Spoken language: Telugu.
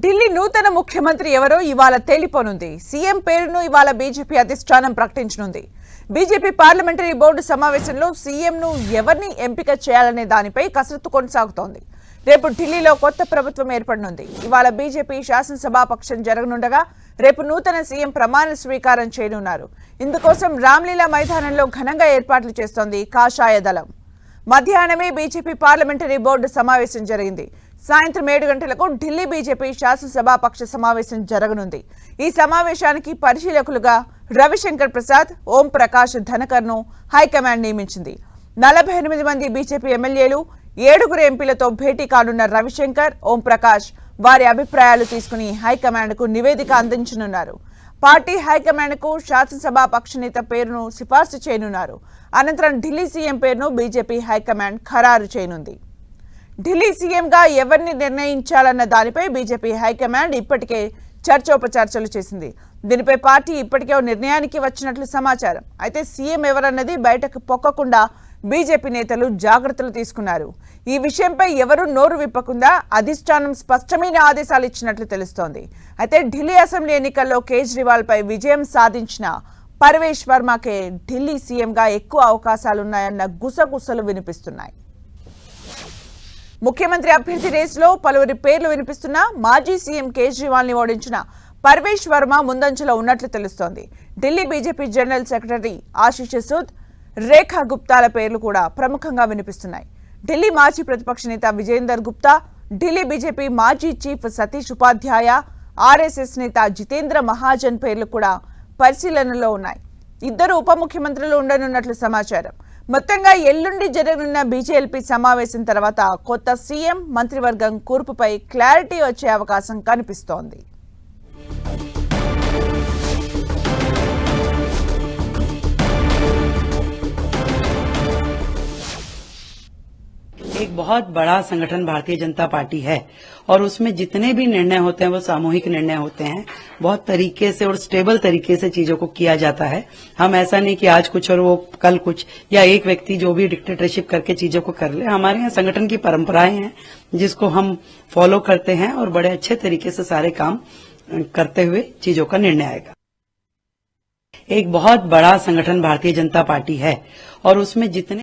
ఢిల్లీ నూతన ముఖ్యమంత్రి ఎవరో ఇవాళ తేలిపోనుంది. సీఎం పేరును ఇవాళ బీజేపీ అధిష్టానం ప్రకటించనుంది. బీజేపీ పార్లమెంటరీ బోర్డు సమావేశంలో సీఎంను ఎవరిని ఎంపిక చేయాలనే దానిపై కసరత్తు కొనసాగుతోంది. రేపు ఢిల్లీలో కొత్త ప్రభుత్వం ఏర్పడనుంది. ఇవాళ బీజేపీ శాసనసభాపక్షం జరగనుండగా రేపు నూతన సీఎం ప్రమాణ స్వీకారం చేయనున్నారు. ఇందుకోసం రామ్లీలా మైదానంలో ఘనంగా ఏర్పాట్లు చేస్తోంది కాషాయ దళం. మధ్యాహ్నమే బీజేపీ పార్లమెంటరీ బోర్డు సమావేశం జరిగింది. సాయంత్రం ఏడు గంటలకు ఢిల్లీ బీజేపీ శాసనసభాపక్ష సమావేశం జరగనుంది. ఈ సమావేశానికి పరిశీలకులుగా రవిశంకర్ ప్రసాద్ ఓం ప్రకాష్ ధనకర్ను హైకమాండ్ నియమించింది. నలభై ఎనిమిది మంది బీజేపీ ఎమ్మెల్యేలు ఏడుగురు ఎంపీలతో భేటీ కానున్న రవిశంకర్ ఓం ప్రకాష్ వారి అభిప్రాయాలు తీసుకుని హైకమాండ్కు నివేదిక అందించనున్నారు. పార్టీ హైకమాండ్కు శాసనసభ పక్షనేత పేరును సిఫార్సు చేయనున్నారు. అనంతరం ఢిల్లీ సీఎం పేరును బీజేపీ హైకమాండ్ ఖరారు చేయనుంది. ఢిల్లీ సీఎంగా ఎవరిని నిర్ణయించాలన్న దానిపై బీజేపీ హైకమాండ్ ఇప్పటికే చర్చోపచర్చలు చేసింది. దీనిపై పార్టీ ఇప్పటికే ఓ నిర్ణయానికి వచ్చినట్లు సమాచారం. అయితే సీఎం ఎవరన్నది బయటకు పొక్కకుండా బీజేపీ నేతలు జాగ్రత్తలు తీసుకున్నారు. ఈ విషయంపై ఎవరూ నోరు విప్పకుండా అధిష్టానం స్పష్టమైన ఆదేశాలు ఇచ్చినట్లు తెలుస్తోంది. అయితే ఢిల్లీ అసెంబ్లీ ఎన్నికల్లో కేజ్రీవాల్ పై విజయం సాధించిన పరవేష్ వర్మకే ఢిల్లీ సీఎంగా ఎక్కువ అవకాశాలున్నాయన్న గుసగుసలు వినిపిస్తున్నాయి. ముఖ్యమంత్రి అభ్యర్థి రేసులో పలువురి పేర్లు వినిపిస్తున్న మాజీ సీఎం కేజ్రీవాల్ని ఓడించిన పర్వేష్ వర్మ ముందంజలో ఉన్నట్లు తెలుస్తోంది. Delhi BJP general secretary Ashish Sood Rekha గుప్తాల పేర్లు కూడా ప్రముఖంగా వినిపిస్తున్నాయి. ఢిల్లీ మాజీ ప్రతిపక్ష నేత విజేందర్ గుప్తా ఢిల్లీ బీజేపీ మాజీ చీఫ్ సతీష్ ఉపాధ్యాయ ఆర్ఎస్ఎస్ నేత జితేంద్ర మహాజన్ పేర్లు కూడా పరిశీలనలో ఉన్నాయి. ఇద్దరు ఉప ముఖ్యమంత్రులు ఉండనున్నట్లు సమాచారం. మొత్తంగా ఎల్లుండి జరగనున్న బీజేపీ సమావేశం తర్వాత కొత్త సీఎం మంత్రివర్గం కూర్పుపై క్లారిటీ వచ్చే అవకాశం కనిపిస్తోంది. बहुत बड़ा संगठन भारतीय जनता पार्टी है और उसमें जितने भी निर्णय होते हैं, वो सामूहिक निर्णय होते हैं। बहुत तरीके से और स्टेबल तरीके से चीज़ों को किया जाता है। हम ऐसा नहीं कि आज कुछ और वो कल कुछ या एक व्यक्ति जो भी डिक्टेटरशिप करके चीज़ों को कर ले। हमारे यहाँ संगठन की परंपराएँ हैं, जिसको हम फॉलो करते हैं और बड़े अच्छे तरीके से सारे काम करते हुए चीज़ों का निर्णय आएगा। एक बहुत बड़ा संगठन भारतीय जनता पार्टी है और उसमें जितने